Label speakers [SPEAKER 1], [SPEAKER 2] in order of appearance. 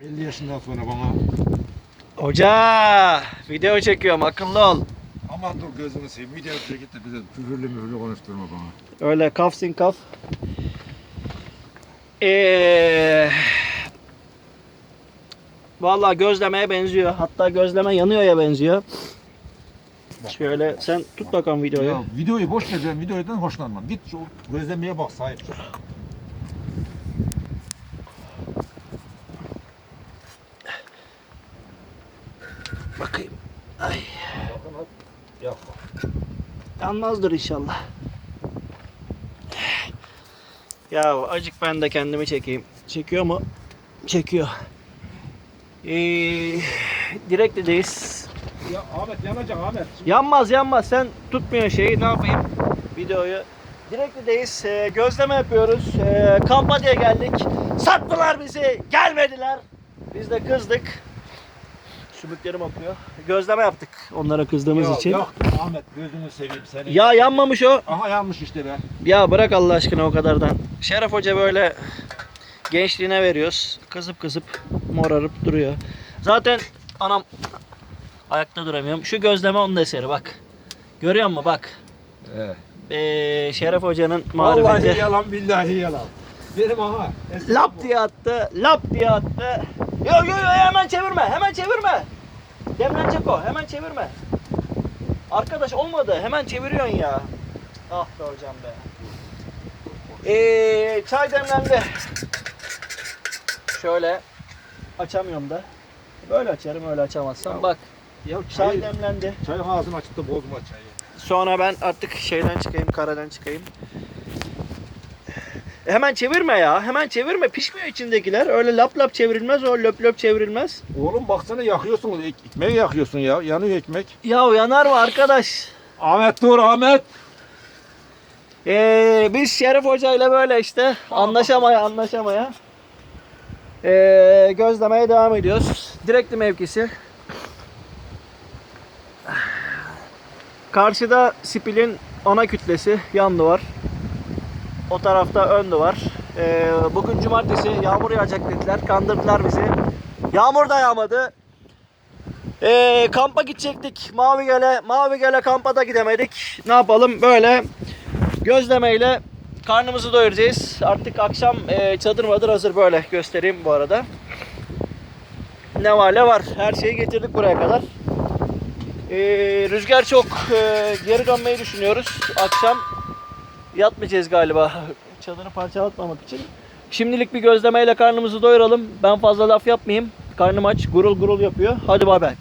[SPEAKER 1] 50 yaşından sonra bana
[SPEAKER 2] Hoca video çekiyorum akıllı ol.
[SPEAKER 1] aman dur gözünü seveyim video git de bize küfürlü müfürlü konuşturma bana.
[SPEAKER 2] Öyle kafsin kaf. Ee, Vallahi gözlemeye benziyor. Hatta gözleme yanıyor benziyor. Şöyle sen tut bakalım videoyu.
[SPEAKER 1] Ya videoyu boş ver ben videodan hoşlanmam. Git şu gözlemeye bak sahip çık.
[SPEAKER 2] Bakayım. Ay.
[SPEAKER 1] Bakın hadi. Yapma.
[SPEAKER 2] Yanmazdır inşallah. Ya acık ben de kendimi çekeyim. Çekiyor mu? Çekiyor. Ee, Direkli'deyiz.
[SPEAKER 1] Ya Ahmet yanacak Ahmet.
[SPEAKER 2] Yanmaz yanmaz. Sen tutmuyor şeyi ne yapayım? Videoyu. Direkli'deyiz. Ee, gözleme yapıyoruz. Ee, kampa diye geldik. Sattılar bizi. Gelmediler. Biz de kızdık. Sümüklerim akıyor. Gözleme yaptık onlara kızdığımız
[SPEAKER 1] Ya,
[SPEAKER 2] için.
[SPEAKER 1] Yok Ahmet gözünü seveyim seni.
[SPEAKER 2] Ya yanmamış o.
[SPEAKER 1] Aha yanmış işte be.
[SPEAKER 2] Ya bırak Allah aşkına o kadardan. Şeref Hoca böyle gençliğine veriyoruz. Kızıp kızıp morarıp duruyor. Zaten anam ayakta duramıyorum. Şu gözleme onun eseri bak. Görüyor musun bak. Ee, Şeref Hoca'nın
[SPEAKER 1] Vallahi
[SPEAKER 2] marifeti.
[SPEAKER 1] yalan billahi yalan. Benim aha.
[SPEAKER 2] Lap diye attı, lap diye attı. Yo yo yo hemen çevirme, hemen çevirme. Demlenecek o, hemen çevirme. Arkadaş olmadı, hemen çeviriyorsun ya. Ah be hocam be. Ee, çay demlendi. Şöyle açamıyorum da. Böyle açarım, öyle açamazsam.
[SPEAKER 1] Tamam.
[SPEAKER 2] Bak,
[SPEAKER 1] Ya
[SPEAKER 2] çay
[SPEAKER 1] çay,
[SPEAKER 2] demlendi.
[SPEAKER 1] çayın ağzını açıp da bozma çayı.
[SPEAKER 2] Sonra ben artık şeyden çıkayım, karadan çıkayım. Hemen çevirme ya. Hemen çevirme. Pişmiyor içindekiler. Öyle lap lap çevrilmez. O löp löp çevrilmez.
[SPEAKER 1] Oğlum baksana yakıyorsun. Ek- ekmeği yakıyorsun ya. Yanıyor ekmek.
[SPEAKER 2] Ya yanar mı arkadaş?
[SPEAKER 1] Ahmet dur Ahmet.
[SPEAKER 2] Ee, biz Şerif Hoca ile böyle işte anlaşamaya anlaşamaya ee, gözlemeye devam ediyoruz. Direkli mevkisi. Karşıda spilin ana kütlesi yan duvar. O tarafta ön duvar. Ee, bugün cumartesi yağmur yağacak dediler. Kandırdılar bizi. Yağmur da yağmadı. Ee, kampa gidecektik. Mavi Göl'e. Mavi Göl'e kampa da gidemedik. Ne yapalım? Böyle gözlemeyle karnımızı doyuracağız. Artık akşam e, çadır madır hazır böyle göstereyim bu arada. Ne var ne var. Her şeyi getirdik buraya kadar. Ee, rüzgar çok. Ee, geri dönmeyi düşünüyoruz. Akşam yatmayacağız galiba. Çadırı parçalatmamak için. Şimdilik bir gözlemeyle karnımızı doyuralım. Ben fazla laf yapmayayım. Karnım aç. Gurul gurul yapıyor. Hadi bay bay.